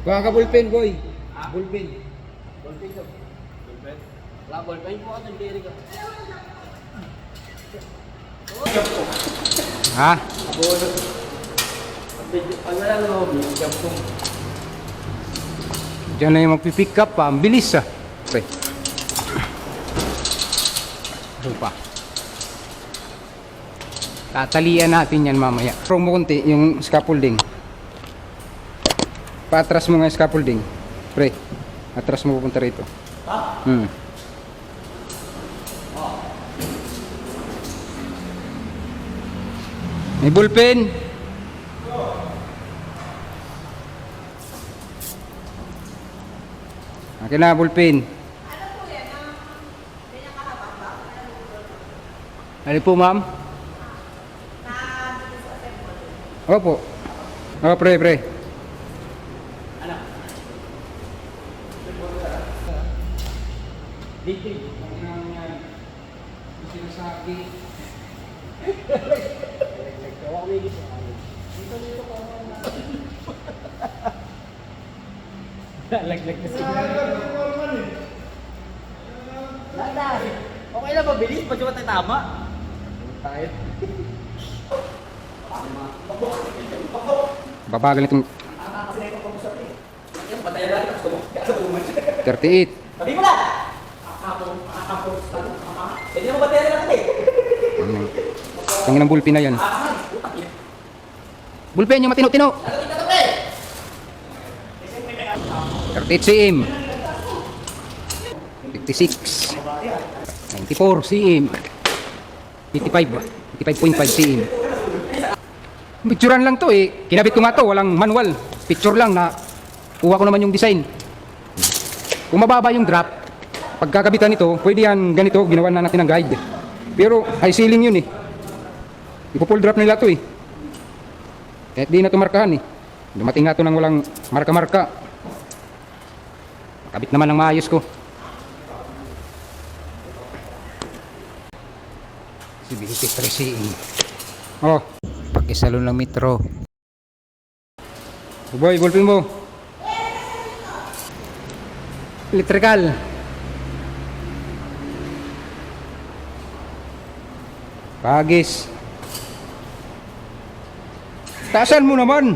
Kuha ka bullpen, boy. Bullpen. Ballpen ko. Wala, ballpen po ako, ka. Ha? Pag wala na ako, jump ko. Diyan na yung magpipick up pa. Ang bilis ah. Pre. Ano pa? Tatalian natin yan mamaya. Promo konti yung scaffolding. Paatras mo nga yung scaffolding. Pre. Atras mo pupunta rito. Ha? Hmm. May bullpen. Akin na, bullpen. Ano po, ma'am? Opo. Oh, pre, pre. Dito. Sinasabi. Gawa ko may dito. Laglag na siya. Nada. Okay lang, mabilis. Pag yung tama. Tayo. Babagal itong Yung patay na lang. 38. Sabi mo na! Pwede mo batera lang eh. Ano? Tingin ng bullpen na yan. Bullpen yung matino-tino. 38 cm. 56. 94 cm. 55 ba? 55.5 cm. Picturean lang to eh. Kinabit ko nga to, walang manual. Picture lang na kuha ko naman yung design. Kung mababa yung drop, pagkakabitan nito, pwede yan ganito, ginawa na natin ng guide. Pero high ceiling yun eh. Ipo-pull drop nila to eh. Kahit di na to markahan eh. Dumating nga to ng walang marka-marka. Kabit naman ng maayos ko. Si 23 cm. Oh, pakisalon ng metro. Boy, ballpen mo. Electrical. Pagis. Taasan mo naman.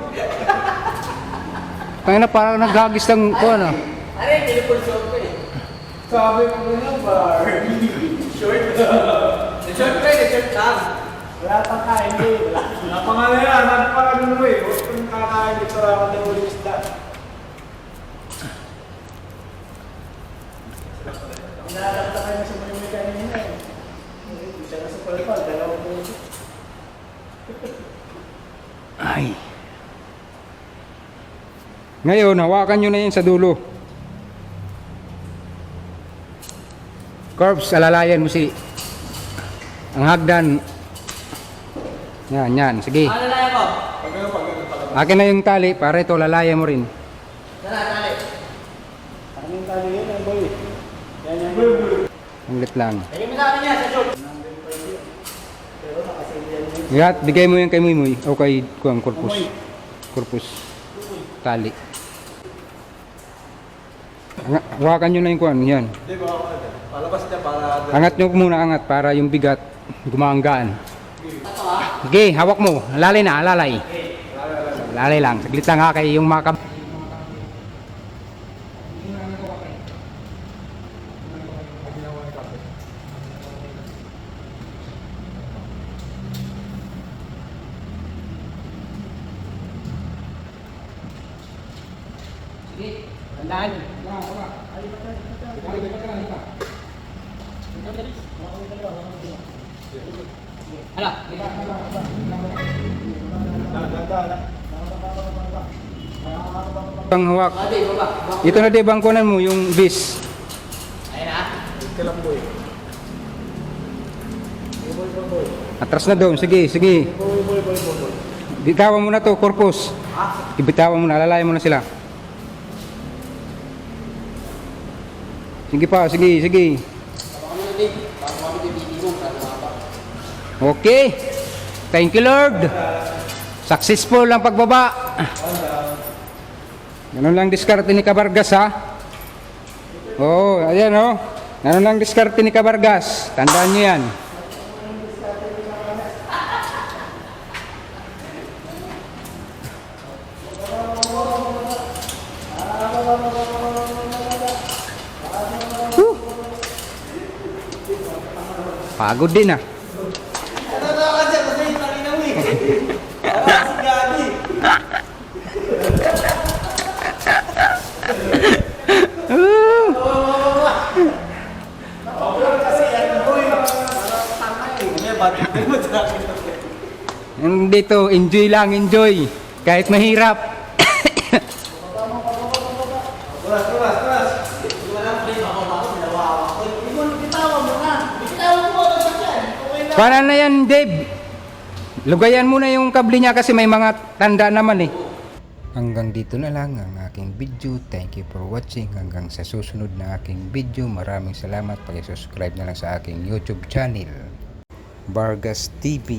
Kaya na parang naghagis ng kuha na. Ano yung pinipul short ko eh? Sabi ko na bar. Short? Na-short ko eh, na-short lang. Wala pang kain eh. Wala. Pang ano yan. Ano pa ano mo eh. Huwag kang kakain dito ako ng isda. Nalakta kayo sa mga may na sa palpal. Dalawang puso. Ay. Ngayon, hawakan nyo na yun sa dulo. Corpse, alalayan mo si ang hagdan. Yan, yan. Sige. Ano na ako? Akin na yung tali, para ito, lalayan mo rin. Tara, tali. Ano yung tali yun? Ang boy. Yan boy. Ang lit lang. Lagyan mo sa akin yan, sa short. Gat, bigay mo yan kay Muymoy o kay kuang corpus. Corpus. Tali. Hawakan nyo na yung kuan, yan. Palabas niya para... Angat nyo muna angat para yung bigat gumanggaan. Sige, hawak mo. Lalay na, lalay. Lalay lang. Saglit lang ha kay yung mga tandaan. Hala. Ang hawak. Ito na di bangkunan mo yung bis. Ayun. Boy, boy, boy. Atras na doon. Sige, sige. Bitawan mo na to, corpus. Ibitawan mo na, lalayan mo na sila. Sige pa, sige, sige. Okay. Thank you, Lord. Successful ang pagbaba. Ganun lang diskarte ni Kabargas ha. Oo, oh, ayan oh. Ganun lang diskarte ni Kabargas. Tandaan niyo yan. Whew. Pagod din ah. Ano na ka dyan? Kasi yung tangina mo eh. Wala si Gabi. Kasi ano mo eh. Parang tanga eh. Kaya ba't mo sa akin? Yung Dito, enjoy lang, enjoy. Kahit mahirap. Tulas, tulas, tulas. Wala pa rin ako ako. Sinawawa ko. Hindi mo bitawan mo na. Bitawan mo na sa dyan. Okay na. Para na yan, Dave. Lugayan mo na yung kable niya kasi may mga tanda naman eh. Hanggang dito na lang ang aking video. Thank you for watching. Hanggang sa susunod na aking video. Maraming salamat. Pag-subscribe na lang sa aking YouTube channel. Vargas TV.